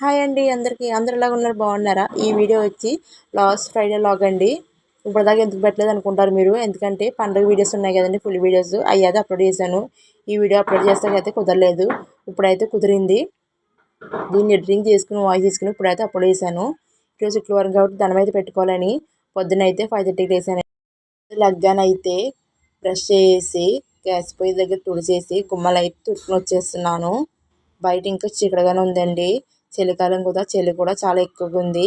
Hi అండి అందరికీ. అందరు ఉన్నారు బాగున్నారా? ఈ వీడియో వచ్చి లాస్ట్ ఫ్రైడే లాగ్ అండి. ఇప్పటిదాకా ఎందుకు పెట్టలేదు అనుకుంటారు మీరు? ఎందుకంటే పండుగ వీడియోస్ ఉన్నాయి కదండి ఫుల్ వీడియోస్. అయ్యాది అప్లోడ్ చేశాను. ఈ వీడియో అప్లోడ్ చేస్తాకైతే కుదరలేదు. ఇప్పుడైతే కుదిరింది. దీన్ని డ్రింక్ చేసుకుని వాయిస్ తీసుకుని ఇప్పుడైతే అప్లోడ్ చేశాను. ఈరోజు శుక్రవారం కాబట్టి ధనం అయితే పెట్టుకోవాలని పొద్దున అయితే ఫైవ్ థర్టీకి వేసాను లగ్గానైతే అయితే బ్రష్ చేసి గ్యాస్ పొయ్యి దగ్గర తుడిచేసి గుమ్మలు అయితే తుడుచుకుని వచ్చేస్తున్నాను. బయట ఇంకా చిక్కడగానే ఉందండి. చలికాలం కూడా చలి కూడా చాలా ఎక్కువగా ఉంది.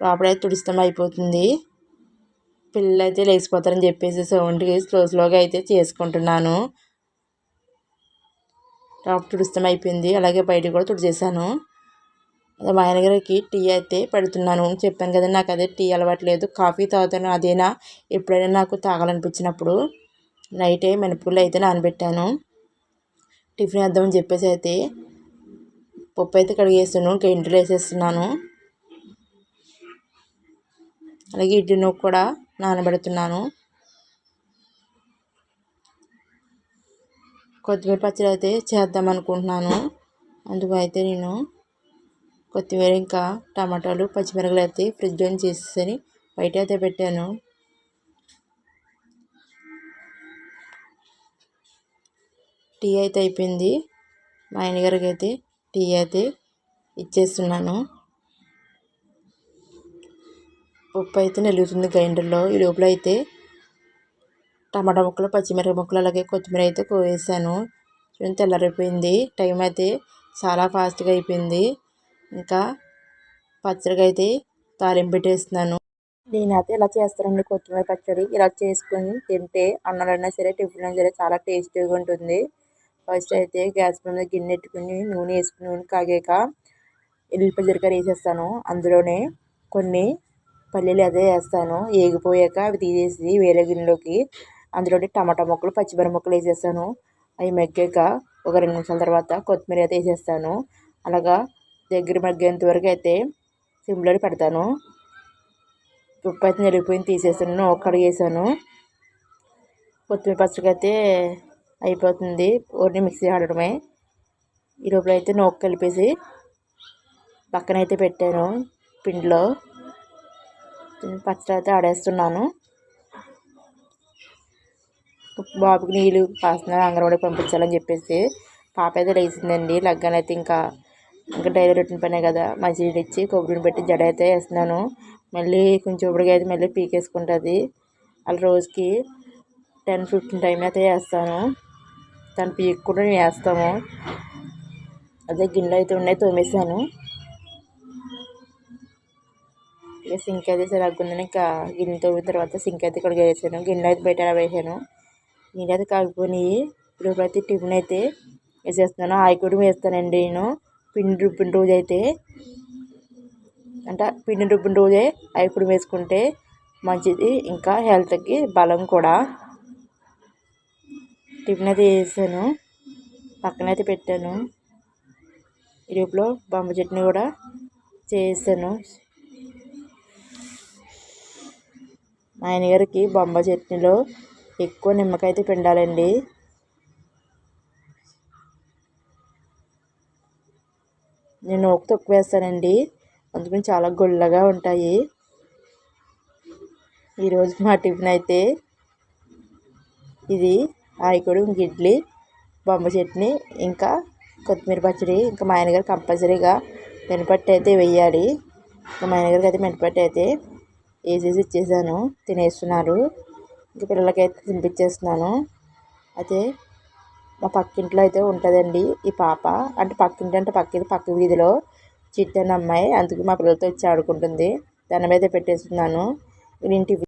లోపలైతే తుడిస్తాం అయిపోతుంది. పిల్లలు అయితే లేచిపోతారని చెప్పేసి సౌండ్కి స్లో స్లోగా అయితే చేసుకుంటున్నాను. లోపల తుడిస్తాం అయిపోయింది. అలాగే బయట కూడా తుడిచేసాను మా ఆయనగారికి టీ అయితే పెడుతున్నాను. చెప్పాను కదా నాకు అదే టీ అలవాట్లేదు. కాఫీ తాగుతాను అదేనా? ఎప్పుడైనా నాకు తాగాలనిపించినప్పుడు. నైటే మినపగుళ్ళు అయితే నానబెట్టాను. టిఫిన్ వేద్దామని చెప్పేసి అయితే పప్పు అయితే కడిగేస్తాను ఇంటిలో వేసేస్తున్నాను. అలాగే ఇడ్లీ నూక కూడా నానబెడుతున్నాను. కొత్తిమీర పచ్చడి అయితే చేద్దాం అనుకుంటున్నాను. అందుకు అయితే నేను కొత్తిమీర ఇంకా టమాటాలు పచ్చిమిరపకాయలు అయితే ఫ్రిడ్జ్లో చేసేసి బయట అయితే పెట్టాను. టీ అయితే అయిపోయింది. మా ఆయనగారికి అయితే టీ అయితే ఇచ్చేస్తున్నాను. ఉప్పు అయితే నిలుగుతుంది గ్రైండర్లో. ఈ లోపల అయితే టమాటా ముక్కలు పచ్చిమిరపకాయ ముక్కలు అలాగే కొత్తిమీర అయితే కోవేసాను తెల్లారిపోయింది. టైం అయితే చాలా ఫాస్ట్గా అయిపోయింది. ఇంకా పచ్చడిగా అయితే తాలింపు పెట్టేస్తున్నాను. నేనైతే ఇలా చేస్తానండి? కొత్తిమీర పచ్చడి ఇలా చేసుకొని తింటే అన్నాలైనా సరే టిఫిన్ అయినా సరే చాలా టేస్టీగా ఉంటుంది. ఫస్ట్ అయితే గ్యాస్ మీద గిన్నె పెట్టుకుని నూనె వేసుకుని నూనె కాగాక ఎల్లిపల్లి జీలకర్ర వేసేస్తాను. అందులోనే కొన్ని పల్లీలు అదే వేస్తాను. ఏగిపోయాక అవి తీసేసి వేరే గిన్నెలోకి అందులోని టమాటా ముక్కలు పచ్చిమిర ముక్కలు వేసేస్తాను. అవి మగ్గాక ఒక రెండు నిమిషాల తర్వాత కొత్తిమీర అయితే వేసేస్తాను. అలాగా దగ్గర మగ్గేంత వరకు అయితే సిమ్లో పెడతాను. ఉప్పు అయితే నెరిగిపోయింది తీసేసాను కడిగేసాను కొత్తిమీర పచ్చడికి అయితే అయిపోతుంది. ఓన్లీ మిక్సీ ఆడడమే. ఈ లోపల అయితే నోకు కలిపేసి పక్కన అయితే పెట్టాను పిండిలో. పచ్చడి అయితే ఆడేస్తున్నాను. బాబుకి నీళ్ళు కాస్తున్నారు అంగన్వాడి పంపించాలని చెప్పేసి పాప అయితే లేచిందండి. లగ్గానైతే అయితే ఇంకా ఇంకా డైలీ రొట్టిన పనే కదా. మంచినీళ్ళు ఇచ్చి కొబ్బరిని పెట్టి జడ అయితే వేస్తున్నాను. మళ్ళీ కొంచెం ఇప్పటికైతే అయితే మళ్ళీ పీకేసుకుంటుంది. అలా రోజుకి టెన్ ఫిఫ్టీన్ టైం అయితే వేస్తాను. దాని పీక్ కూడా వేస్తాము. అదే గిన్నెలు అయితే ఉన్నాయి తోమేసాను ఇక సింక్ అయితే సరిగ్గుందని ఇంకా గిన్నె తోమిన తర్వాత సింక్ అయితే ఇక్కడ వేసాను గిన్నెలు అయితే బయట వేసాను? నీళ్ళు అయితే కాగిపోయినాయి. ఇప్పుడు అయితే టిఫిన్ అయితే వేసేస్తున్నాను. ఆయికూడ వేస్తానండి నేను. పిండి రుబ్బిన రోజు అయితే. అంటే పిండి రుబ్బిన రోజే ఆయికూడ వేసుకుంటే మంచిది. ఇంకా హెల్త్కి బలం కూడా. టిఫిన్ అయితే చేసాను. పక్కన అయితే పెట్టాను. ఇరుపులో బొమ్మ చట్నీ కూడా చేసాను. మా ఆయనగారికి బొమ్మ చట్నీలో ఎక్కువ నిమ్మకాయ అయితే పిండాలండి. నేను ఒక తక్కువ వేస్తానండి. అందుకని చాలా గుల్లగా ఉంటాయి. ఈరోజు మా టిఫిన్ అయితే ఇది ఆయికుడు ఇడ్లీ బొమ్మ చట్నీ ఇంకా కొత్తిమీర పచ్చడి ఇంకా మా ఆయనగారు కంపల్సరీగా మినపట్టు అయితే వేయాలి. మా ఆయనగారికి అయితే మినపట్టు అయితే వేసేసి ఇచ్చేసాను. తినేస్తున్నారు. ఇంకా పిల్లలకైతే తినిపించేస్తున్నాను అయితే మా పక్కింట్లో అయితే ఉంటుందండి ఈ పాప. అంటే పక్కింటి అంటే పక్కింటి పక్క వీధిలో చిట్టని అమ్మాయి. అందుకు మా పిల్లలతో వచ్చి ఆడుకుంటుంది. దాని మీద పెట్టేస్తున్నాను. ఇంటి